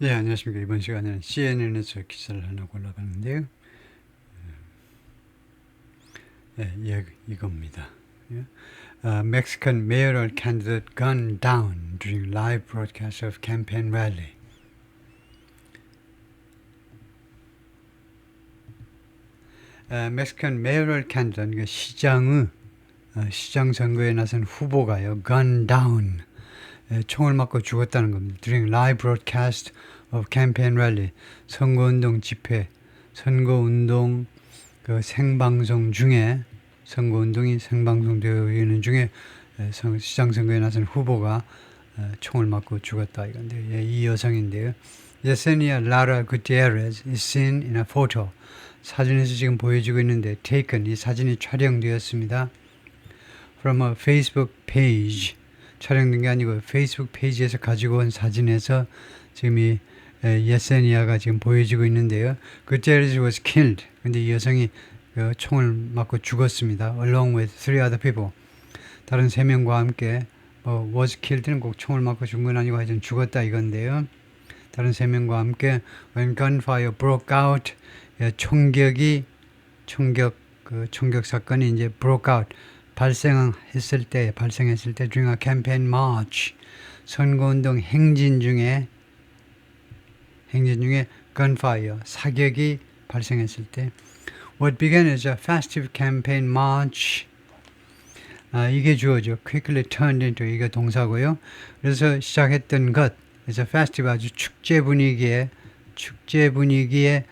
네, 안녕하십니까. 이번 시간에는 CNN에서 기사를 하나 골라봤는데요. 네, 예, 이겁니다. 예. Uh, Mexican mayoral candidate gunned down during live broadcast of campaign rally. 어, 멕시칸 mayoral candidate, 그러니까 시장의 어, 시장 선거에 나선 후보가요, gun down, 에, 총을 맞고 죽었다는 겁니다. During live broadcast of campaign rally, 선거운동 집회, 선거운동 그 생방송 중에 선거운동이 생방송되어 있는 중에 에, 선- 시장 선거에 나선 후보가 어, 총을 맞고 죽었다 이건데 예, 이 여성인데요. 예세니아 라라 구티에레스 is seen in a photo. 사진에서 지금 보여지고 있는데 taken 이 사진이 촬영되었습니다. from a Facebook page 촬영된 게 아니고 페이스북 페이지에서 가지고 온 사진에서 지금 이 에, 예세니아가 지금 보여지고 있는데요. 그테레스 was killed. 근데 이 여성이 그 총을 맞고 죽었습니다. along with three other people. 다른 세 명과 함께 뭐 was killed는 꼭 총을 맞고 죽은 건 아니고 하여튼 죽었다 이건데요. 다른 세 명과 함께 when gunfire broke out 예, 총격이 총격 그 총격 사건이 이제 broke out 발생했을 때 발생했을 때 a campaign march 선거운동 행진 중에 행진 중에 gunfire 사격이 발생했을 때 what began as a festive campaign march 아, 이게 주어죠. quickly turned into 이게 동사고요. 그래서 시작했던 것 그래서 festive 아주 축제 분위기에 축제 분위기에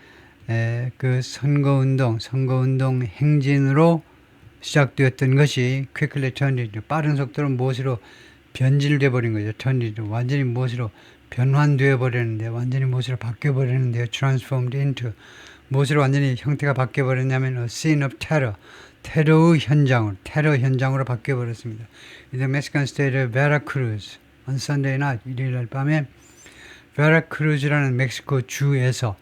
에, 그 선거운동 선거운동 행진으로 시작되었던 것이 turned into 빠른 속도로 무엇으로 변질돼 버린 거죠. into 완전히 무엇으로 변환되어 버렸는데 완전히 무엇으로 바뀌어 버렸는데요. transformed into 무엇으로 완전히 형태가 바뀌어 버렸냐면 a scene of terror 테러의 현장으로 테러 현장으로 바뀌어 버렸습니다. Mexican state of Veracruz on Sunday night 일요일 날 밤에 베라크루즈라는 멕시코 주에서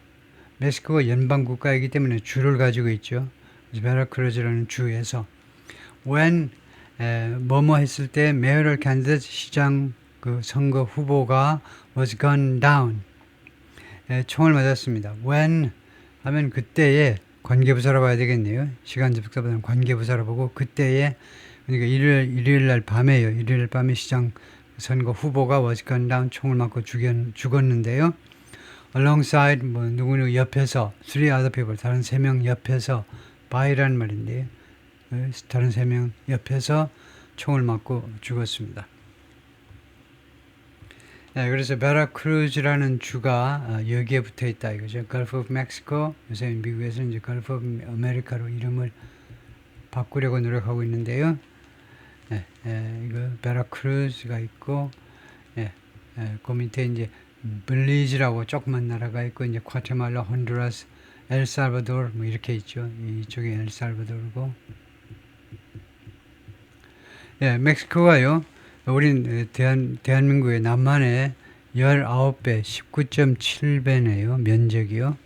멕시코가 연방 국가이기 때문에 주를 가지고 있죠. 베라크루즈라는 주에서 when 에, 뭐뭐 했을 때 mayoral candidate 시장 그 선거 후보가 was gunned down 에, 총을 맞았습니다. when 하면 그때에 관계부사로 봐야 되겠네요. 시간 접속사보다는 관계부사로 보고 그때에 그러니까 일요일 일요일 날 밤에요. 일요일 밤에 시장 선거 후보가 was gunned down 총을 맞고 죽였, 죽었는데요. alongside 뭐 누구누구 옆에서 three other people 다른 세 명 옆에서 by라는 말인데요. 어, 다른 세 명 옆에서 총을 맞고 죽었습니다. 네, 그래서 베라크루즈라는 주가 아, 여기에 붙어 있다 이거죠. Gulf of Mexico 요새 미국에서 이제 Gulf of America로 이름을 바꾸려고 노력하고 있는데요. 네, 예, 이거 베라크루즈가 있고, 예, 예, 그 밑에 이제 블리즈라고 조그만 나라가 있고 이제 과테말라, 혼두라스, 엘살바도르 뭐 이렇게 있죠. 이쪽에 엘살바도르고, 예, 멕시코가요. 우린 대한 대한민국의 남한의 19배, 19.7배네요. 면적이요.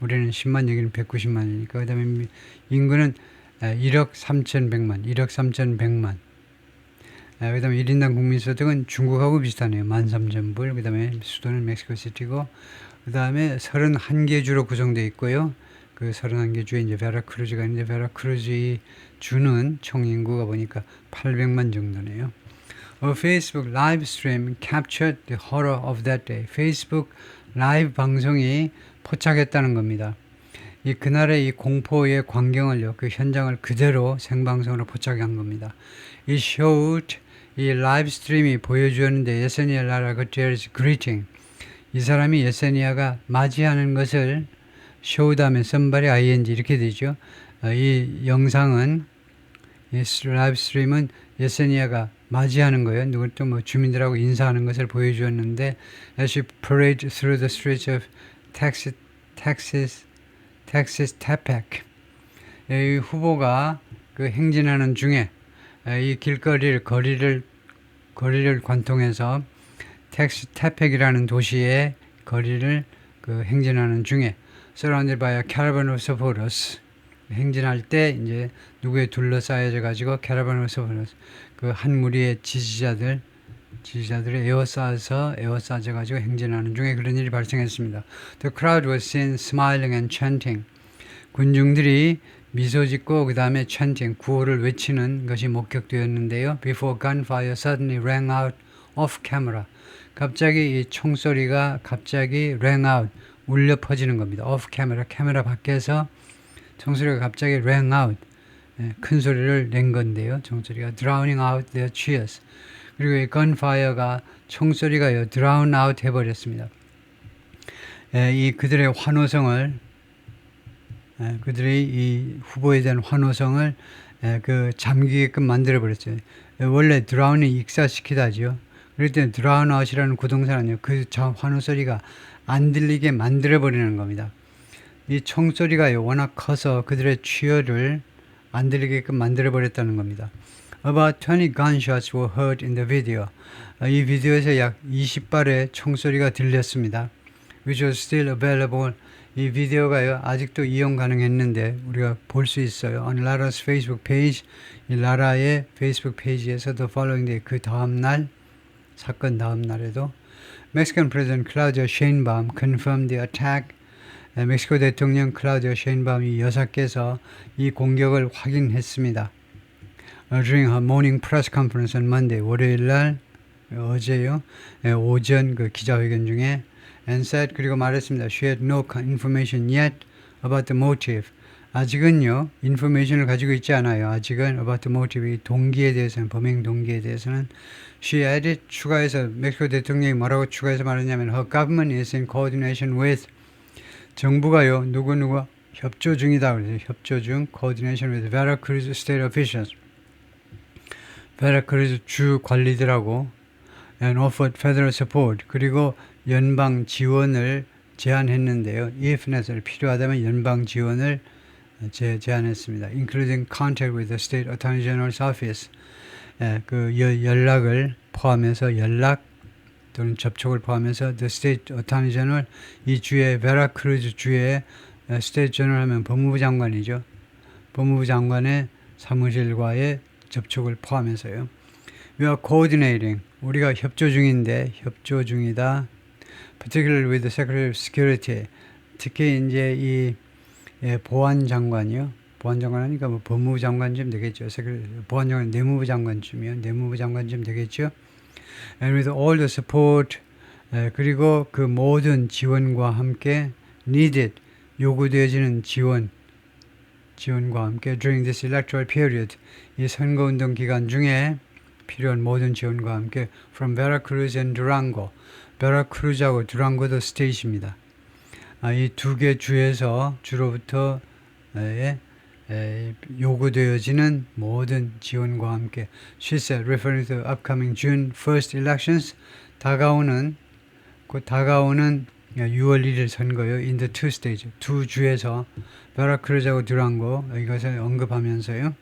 우리는 10만 여기는 190만이니까 그다음에 미- 인구는 1억 3,100만, 1억 3,100만. 아, 그다음에 1인당 국민소득은 중국하고 비슷하네요. 13,000불. 그다음에 수도는 멕시코시티고 그다음에 31개 주로 구성되어 있고요. 그 31개 주에 이제 베라크루즈가 있는데 베라크루즈 이 주는 총 인구가 보니까 800만 정도네요. A Facebook live stream captured the horror of that day. 페이스북 라이브 방송이 포착했다는 겁니다. 이 그날의 이 공포의 광경을요, 그 현장을 그대로 생방송으로 포착한 겁니다. 이 showed 이 라이브 스트림이 보여주었는데 예세니아 라라 그티에르스 greeting 이 사람이 예세니아가 맞이하는 것을 showed 하면 somebody ing 이렇게 되죠. 어, 이 영상은 이 라이브 스트림은 예세니아가 맞이하는 거예요. 누구 또뭐 주민들하고 인사하는 것을 보여주었는데 as she parade through the streets of Texas, Texas, Texas Tepec 이 후보가 그 행진하는 중에 이 길거리를 거리를 거리를 관통해서 텍스 테펙이라는 도시의 거리를 그 행진하는 중에 a caravan of supporters 행진할 때 이제 누구에 둘러싸여져 가지고 caravan of supporters 그 한 무리의 지지자들 지지자들이 에워싸서 에워싸져 가지고 행진하는 중에 그런 일이 발생했습니다. The crowd was seen smiling and chanting. 군중들이 미소 짓고 그 다음에 chanting 구호를 외치는 것이 목격되었는데요. Before gunfire suddenly rang out off camera. 갑자기 이 총소리가 갑자기 rang out 울려 퍼지는 겁니다. off camera 카메라 밖에서 총소리가 갑자기 rang out 예, 큰 소리를 낸 건데요. 총소리가 drowning out their cheers. 그리고 이 gunfire가 총소리가요 drown out 해버렸습니다. 예, 이 그들의 환호성을 예, 그들의 이 후보에 대한 환호성을 예, 그 잠기게끔 만들어 버렸어요. 예, 원래 drown이 익사시키다지요. 그럴 때 out이라는 구동사는요 그 자- 환호 소리가 안 들리게 만들어 버리는 겁니다. 이 총소리가요 워낙 커서 그들의 취열을 안 들리게끔 만들어 버렸다는 겁니다. About 20 gunshots were heard in the video. 아, 이 비디오에서 약 20발의 총소리가 들렸습니다. Which was still available. 이 비디오가요 아직도 이용 가능했는데 우리가 볼 수 있어요. On Lara's Facebook page, 이 라라의 페이스북 페이지에서 the following day 그 다음 날 사건 다음 날에도 Mexican President Claudia Sheinbaum confirmed the attack. 에, 멕시코 대통령 클라우디오 셰인바움이 여사께서 이 공격을 확인했습니다. 어, during her morning press conference on Monday, 월요일 날 어제요 에, 오전 그 기자회견 중에 and said 그리고 말했습니다. She had no information yet about the motive. 아직은요 인포메이션을 가지고 있지 않아요. 아직은 about motive 이 동기에 대해서는 범행 동기에 대해서는 she added 추가해서 멕시코 대통령이 뭐라고 추가해서 말했냐면 her government is in coordination with 정부가요 누구누구 협조 중이다 그래서 협조 중 coordination with Veracruz state officials 베라크루즈 주 관리들하고 and offered federal support 그리고 연방 지원을 제안했는데요. if necessary 필요하다면 연방 지원을 제, 제안했습니다. including contact with the state attorney general's office 예, 그 여, 연락을 포함해서 연락 또는 접촉을 포함해서 the state attorney general 이 주의 베라크루즈 주의 스테이트 제너럴 하면 법무부 장관이죠. 법무부 장관의 사무실과의 접촉을 포함해서요. We are coordinating. 우리가 협조 중인데 협조 중이다. Particularly with the Secretary of Security. 특히 이제 이 예, 보안 장관이요. 보안 장관 하니까 뭐 법무부 장관쯤 되겠죠. Secretary- 보안 장관 내무부 장관쯤이요. 내무부 장관쯤 되겠죠. And with all the support 예, 그리고 그 모든 지원과 함께 needed 요구되어지는 지원 지원과 함께 during this electoral period 이 선거운동 기간 중에 필요한 모든 지원과 함께 from Veracruz and Durango 베라크루즈하고 두랑고도 스테이트입니다. 아, 이두 개 주에서 주로부터 요구되어지는 모든 지원과 함께 she said referring to upcoming June 1st elections 다가오는 곧 다가오는 6월 1일 선거요. in the two states 두 주에서 베라크루즈하고 두랑고 이것을 언급하면서요.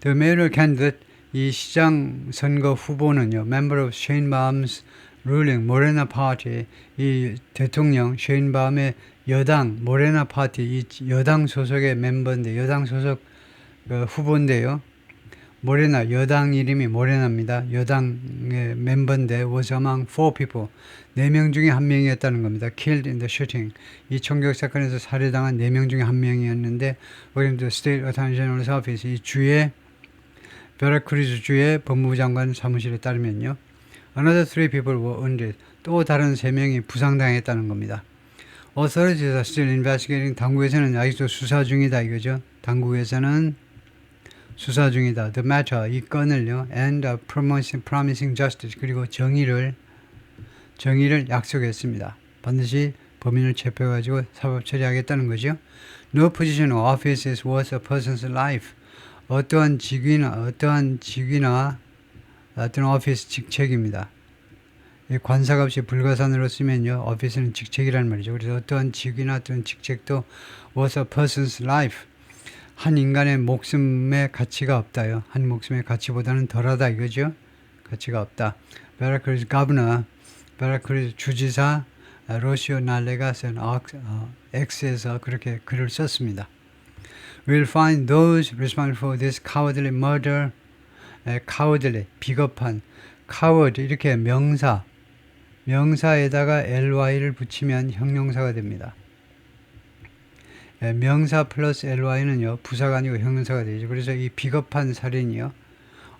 The mayoral candidate 이 시장 선거 후보는요. member of 쉐인바움's ruling 모레나 파티 이 대통령 쉐인바움의 여당 모레나 파티 이 여당 소속의 멤버인데 여당 소속 그 후보인데요. 모레나 여당 이름이 모레나입니다. 여당의 멤버인데 was among four people 네 명 중에 한 명이었다는 겁니다. killed in the shooting 이 총격 사건에서 살해당한 네 명 중에 한 명이었는데 according to state attorney general's office 이 주의 베라크루즈 주의 법무부 장관 사무실에 따르면요. Another three people were wounded. 또 다른 세 명이 부상당했다는 겁니다. Authorities are still investigating. 당국에서는 아직도 수사 중이다 이거죠. 당국에서는 수사 중이다. The matter 이 건을요. And of promising, promising justice 그리고 정의를 정의를 약속했습니다. 반드시 범인을 체포해가지고 사법 처리하겠다는 거죠. No position or office is worth a person's life. 어떠한 직위나 어떠한 직위나 어떤 오피스 직책입니다. 이 관사가 없이 불가산으로 쓰면요. 오피스는 직책이라는 말이죠. 그래서 어떠한 직위나 어떤 직책도 was a person's life. 한 인간의 목숨의 가치가 없다요. 한 목숨의 가치보다는 덜하다 이거죠. 가치가 없다. 베라크루즈 가브너, 베라크루즈 주지사 로시오 날레가 쓴 X에서 그렇게 글을 썼습니다. We'll find those responsible for this cowardly murder. 에, cowardly, 비겁한 coward 이렇게 명사 명사에다가 ly를 붙이면 형용사가 됩니다. 예, 명사 플러스 ly는요 부사가 아니고 형용사가 되죠. 그래서 이 비겁한 살인이요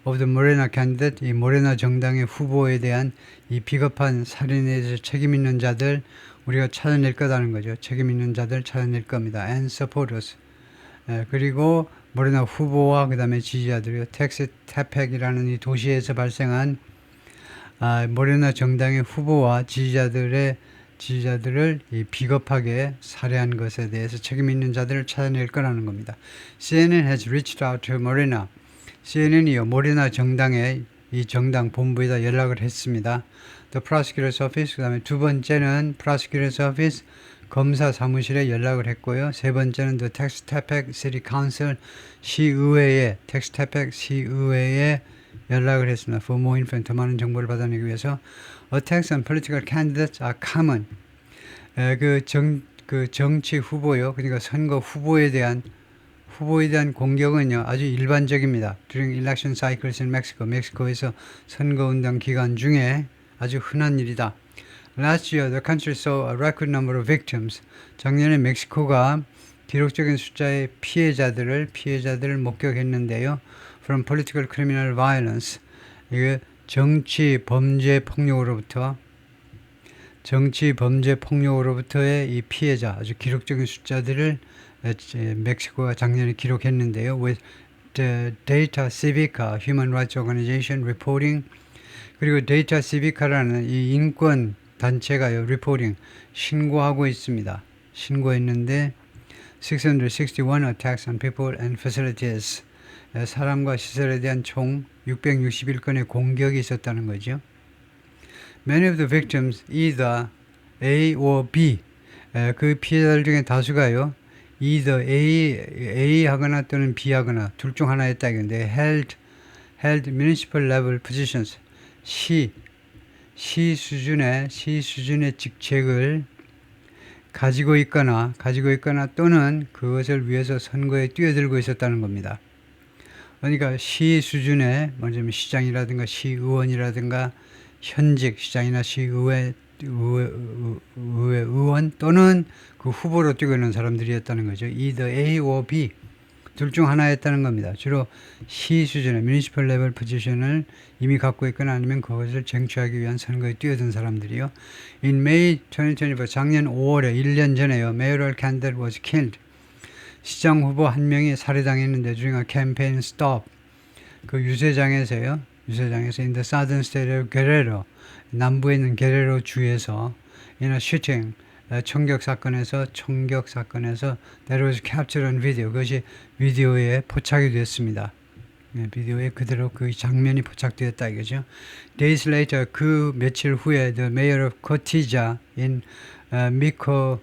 of the Morena candidate 이 모레나 정당의 후보에 대한 이 비겁한 살인에 대해서 책임 있는 자들 우리가 찾아낼 거다는 거죠. 책임 있는 자들 찾아낼 겁니다. and supporters 예, 그리고 모레나 후보와 그 다음에 지지자들이요. 텍스 테펙이라는 이 도시에서 발생한 아, 모레나 정당의 후보와 지지자들의 지지자들을 이 비겁하게 살해한 것에 대해서 책임 있는 자들을 찾아낼 거라는 겁니다. CNN has reached out to Morena. CNN이요 모레나 정당의 이 정당 본부에다 연락을 했습니다. The Prosecutor's Office 그다음에 두 번째는 Prosecutor's Office 검사 사무실에 연락을 했고요. 세 번째는 The Council 시의회에 Textapec 시의회에 연락을 했습니다. For more info, 더 많은 정보를 받아내기 위해서 attacks on political candidates are common. 에, 그 정, 그 정치 후보요. 그러니까 선거 후보에 대한 후보에 대한 공격은요 아주 일반적입니다. During election cycles in Mexico, 멕시코에서 선거 운동 기간 중에 아주 흔한 일이다. Last year, the country saw a record number of victims. 작년에 멕시코가 기록적인 숫자의 피해자들을 피해자들을 목격했는데요. From political criminal violence, 이게 정치 범죄 폭력으로부터 정치 범죄 폭력으로부터의 이 피해자 아주 기록적인 숫자들을 멕시코가 작년에 기록했는데요. With the Data Civica Human Rights Organization reporting 그리고 데이터 시비카라는 이 인권 단체가요 리포팅 신고하고 있습니다. 신고했는데 661 attacks on people and facilities 에, 사람과 시설에 대한 총 661건의 공격이 있었다는 거죠. Many of the victims either A or B 에, 그 피해자들 중에 다수가요. either A A 하거나 또는 B 하거나 둘 중 하나였다 이건데 held held municipal level positions 시 시 수준의 시 수준의 직책을 가지고 있거나 가지고 있거나 또는 그것을 위해서 선거에 뛰어들고 있었다는 겁니다. 그러니까 시 수준의 뭐냐면 시장이라든가 시의원이라든가 현직 시장이나 시의회 의회, 의회 의원 또는 그 후보로 뛰고 있는 사람들이었다는 거죠. either A or B 둘 중 하나였다는 겁니다. 주로 시 수준의 municipal level 포지션을 이미 갖고 있거나 아니면 그것을 쟁취하기 위한 선거에 뛰어든 사람들이요. In May 2024 작년 5월에 1년 전에요. Mayoral candidate was killed. 시장 후보 한 명이 살해당했는데 a campaign stop 그 유세장에서요. 유세장에서 in the southern state of Guerrero 남부에 있는 게레로 주에서 in a shooting 어, 총격 사건에서 총격 사건에서 that was captured on video 그것이 비디오에 포착이 됐습니다. 네, 비디오에 그대로 그 장면이 포착되었다 이거죠. Days later 그 며칠 후에 the mayor of Cotija in uh, Mico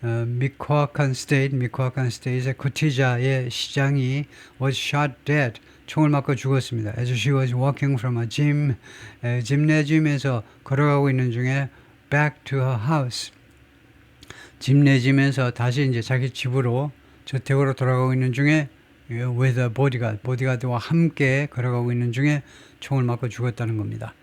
어, 미코아칸 스테이트, 미코아칸 스테이트의 코티자의 시장이 was shot dead. 총을 맞고 죽었습니다. As she was walking from a gym, 에, 짐내짐에서 걸어가고 있는 중에 back to her house. 짐내짐에서 다시 이제 자기 집으로 저택으로 돌아가고 있는 중에 a bodyguard, 보디가드와 함께 걸어가고 있는 중에 총을 맞고 죽었다는 겁니다.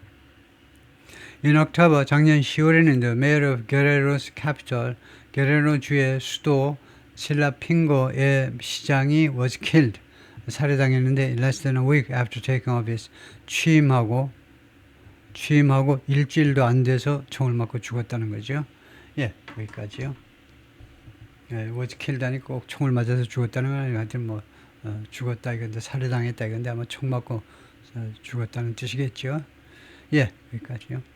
In October, 작년 10월에는 the mayor of Guerrero's capital, 게레로 주의 수도 실라핑고의 시장이 was killed. 살해당했는데 less than a week after taking office 취임하고 취임하고 일주일도 안 돼서 총을 맞고 죽었다는 거죠. 예, 여기까지요. 예, was killed 하니 꼭 총을 맞아서 죽었다는 건 아니고 하여튼 뭐 어, 죽었다 이건데 살해당했다 이건데 아마 총 맞고 어, 죽었다는 뜻이겠죠. 예, 여기까지요.